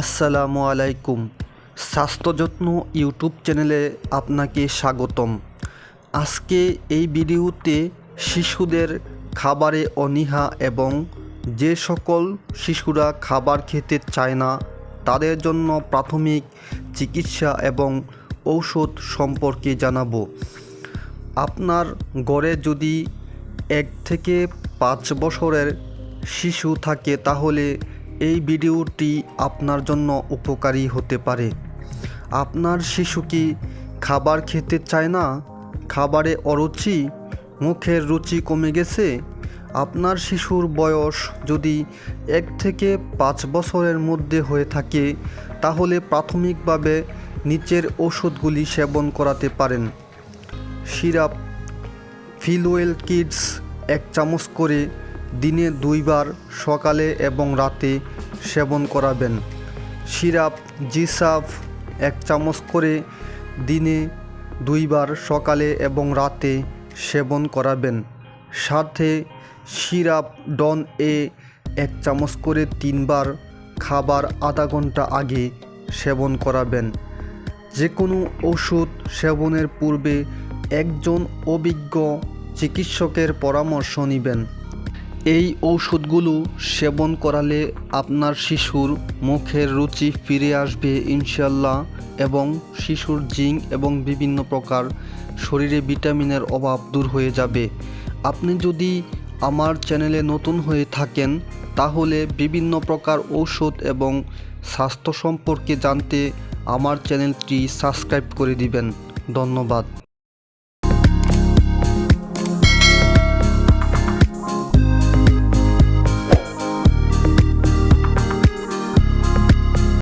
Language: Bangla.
আসসালামু আলাইকুম। স্বাস্থ্য যত্ন ইউটিউব চ্যানেলে আপনাকে স্বাগতম। আজকে এই ভিডিওতে শিশুদের খাবারে অনীহা এবং যে সকল শিশুরা খাবার খেতে চায় না, তাদের জন্য প্রাথমিক চিকিৎসা এবং ঔষধ সম্পর্কে জানাব। আপনার ঘরে যদি এক থেকে পাঁচ বছরের শিশু থাকে, তাহলে এই ভিডিওটি আপনার জন্য উপকারী হতে পারে। আপনার শিশু কি খাবার খেতে চায় না? খাবারে অরুচি? মুখের রুচি কমে গেছে? আপনার শিশুর বয়স যদি এক থেকে পাঁচ বছরের মধ্যে হয়ে থাকে, তাহলে প্রাথমিকভাবে নিচের ওষুধগুলি সেবন করাতে পারেন। সিরাপ ফিলওয়েল কিডস এক চামচ করে দিনে দুইবার সকালে এবং রাতে সেবন করাবেন। সিরাপ জিসাপ এক চামচ করে দিনে দুইবার সকালে এবং রাতে সেবন করাবেন। সাথে সিরাপ, ডন এ এক চামচ করে তিনবার খাবার আধা ঘণ্টা আগে সেবন করাবেন। যে কোনো ওষুধ সেবনের পূর্বে একজন অভিজ্ঞ চিকিৎসকের পরামর্শ নেবেন। এই ঔষধগুলো সেবন করালে আপনার শিশুর মুখের রুচি ফিরে আসবে ইনশাল্লাহ এবং শিশুর জিঙ্ক এবং বিভিন্ন প্রকার শরীরে ভিটামিনের অভাব দূর হয়ে যাবে। আপনি যদি আমার চ্যানেলে নতুন হয়ে থাকেন, তাহলে বিভিন্ন প্রকার ঔষধ এবং স্বাস্থ্য সম্পর্কে জানতে আমার চ্যানেলটি সাবস্ক্রাইব করে দিবেন। ধন্যবাদ।